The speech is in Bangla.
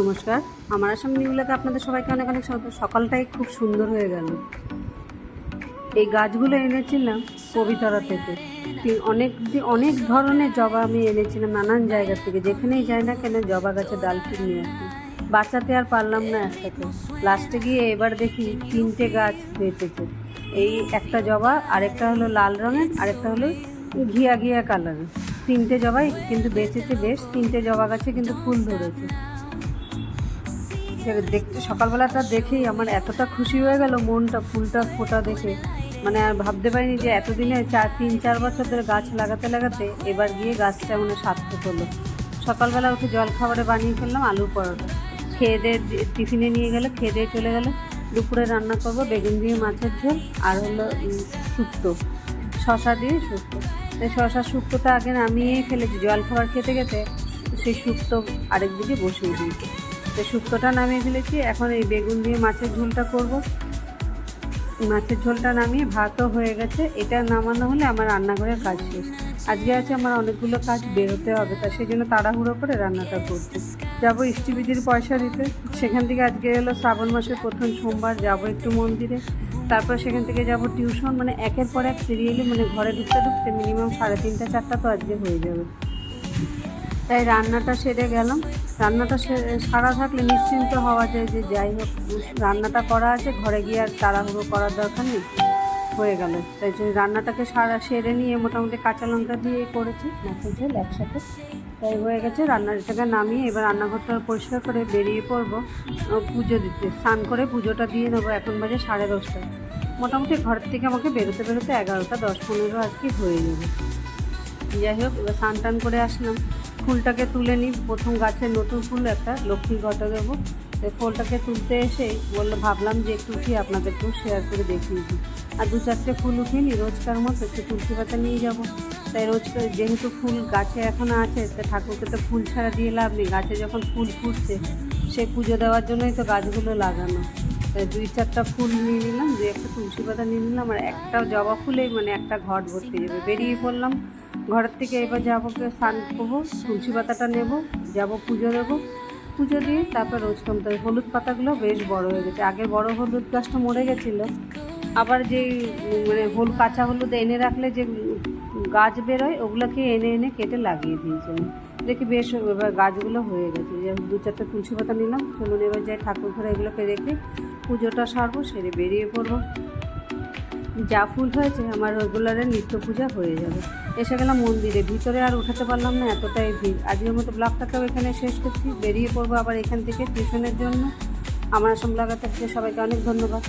নমস্কার। আমার আসাম নিউলাকে আপনাদের সবাইকে অনেক অনেক সকালটাই খুব সুন্দর হয়ে গেল। এই গাছগুলো এনেছিলাম পবিতরা থেকে। অনেক অনেক ধরনের জবা আমি এনেছিলাম নানান জায়গা থেকে। যেখানেই যাই না কেন জবা গাছের ডাল কিনে আসি। বাঁচাতে আর পারলাম না একসাথে। লাস্টে গিয়ে এবার দেখি তিনটে গাছ বেঁচেছে। এই একটা জবা, আরেকটা হলো লাল রঙের, আরেকটা হলো ঘিয়া ঘিয়া কালারের। তিনটে জবাই কিন্তু বেঁচেছে বেশ। তিনটে জবা গাছে কিন্তু ফুল ধরেছে। দেখতে, সকালবেলাটা দেখেই আমার এতটা খুশি হয়ে গেল মনটা, ফুলটা, ফোটা দেখে। মানে আর ভাবতে পারিনি যে এতদিনে চার, তিন, চার বছর ধরে গাছ লাগাতে লাগাতে এবার গিয়ে গাছটা মানে সার্থক হলো। সকালবেলা উঠে জল খাবারে বানিয়ে ফেললাম আলু পরোটা। খেয়ে দিয়ে টিফিনে নিয়ে গেলে, খেয়ে দিয়ে চলে গেলো। দুপুরে রান্না করব, বেগুন দিয়ে মাছের ঝোল আর হলো শুক্তো। শশা দিয়ে শুক্তো। এই শশা শুক্তোটা আগে নামিয়েই ফেলেছি, জল খাবার খেতে খেতে। সেই শুক্তো আরেকদিকে বসিয়ে দিয়েছি। তো শুক্তোটা নামিয়ে ফেলেছি। এখন এই বেগুন দিয়ে মাছের ঝোলটা করব। মাছের ঝোলটা নামিয়ে ভাতও হয়ে গেছে। এটা নামানো হলে আমার রান্নাঘরের কাজ শেষ। আজকে আছে আমার অনেকগুলো কাজ বেরোতে হবে। তা সেই জন্য তাড়াহুড়ো করে রান্নাটা করছি। যাব ইষ্টিবিদির পয়সা দিতে। সেখান থেকে আজকে এলো শ্রাবণ মাসের প্রথম সোমবার। যাব একটু মন্দিরে। তারপর সেখান থেকে যাব টিউশন। মানে একের পর এক সিরিয়ালি মানে ঘরে ঢুকতে ঢুকতে মিনিমাম সাড়ে তিনটা, চারটা তো আজকে হয়ে যাবে। তাই রান্নাটা সেরে গেলাম। রান্নাটা সারা থাকলে নিশ্চিন্ত হওয়া যায় যে যাই হোক রান্নাটা করা আছে, ঘরে গিয়ে আর তাড়াহুড়ো করার দরকার নেই, হয়ে গেল। তাই জন্য রান্নাটাকে সারা সেরে নিয়ে মোটামুটি কাঁচা লঙ্কা দিয়ে করেছি ঝোল একসাথে। তাই হয়ে গেছে, রান্নাটাকে নামিয়ে এবার রান্নাঘরটা পরিষ্কার করে বেরিয়ে পড়ব পুজো দিতে। স্নান করে পুজোটা দিয়ে নেব এখন বাজে সাড়ে দশটা মোটামুটি ঘর থেকে আমাকে বেরোতে বেরোতে এগারোটা, দশ পনেরো আর কি হয়ে যাবে। যাই হোক, এবার স্নান টান করে আসলাম। ফুলটাকে তুলে নিই। প্রথম গাছের নতুন ফুল, একটা লক্ষ্মী ঘটা দেবো ফুলটাকে তুলতে এসে বলল, ভাবলাম যে একটু উঠিয়ে আপনাদেরকেও শেয়ার করে দেখিয়ে দিই। আর দু চারটে ফুল উঠিয়ে নিই, রোজকার মতো একটু তুলসী পাতা নিয়ে যাব। তাই রোজ যেহেতু ফুল গাছে এখনও আছে, তা ঠাকুরকে তো ফুল ছাড়া দিয়ে লাভ নেই। গাছে যখন ফুল ফুটছে, সে পুজো দেওয়ার জন্যই তো গাছগুলো লাগানো। তাই দুই চারটা ফুল নিয়ে নিলাম, দুই একটা তুলসী পাতা নিয়ে নিলাম, আর একটা জবা ফুলেই মানে একটা ঘট ভর্তি যাবে বেরিয়ে পড়লাম। ঘরের থেকে এবার যাব স্নান করব, তুলসী পাতাটা নেব, যাব পুজো দেবো। পুজো দিয়ে তারপর রোজ কমতে হবে। হলুদ পাতাগুলো বেশ বড় হয়ে গেছে। আগে বড় হলুদ গাছটা মরে গেছিল। আবার যে মানে হল, কাঁচা হলুদ এনে রাখলে যে গাছ বেরোয়, ওগুলোকে এনে এনে কেটে লাগিয়ে দিয়েছে দেখি বেশ এবার গাছগুলো হয়ে গেছে। যে দু চারটে তুলসী পাতা নিলাম। চলুন এবার যাই ঠাকুর ঘরে এগুলোকে রেখে পুজোটা সারবো, সেরে বেরিয়ে পড়ব। যা ফুল হয়েছে আমার রেগুলারের নিত্য পূজা হয়ে যাবে। এসে গেলাম মন্দিরে, ভিতরে আর উঠাতে পারলাম না, এতটাই ভিড়। আজকের মতো ব্লগটাকেও এখানে শেষ করছি। বেরিয়ে পড়ব আবার এখান থেকে টিউশনের জন্য। আমার আসাম ব্লগার থেকে সবাইকে অনেক ধন্যবাদ।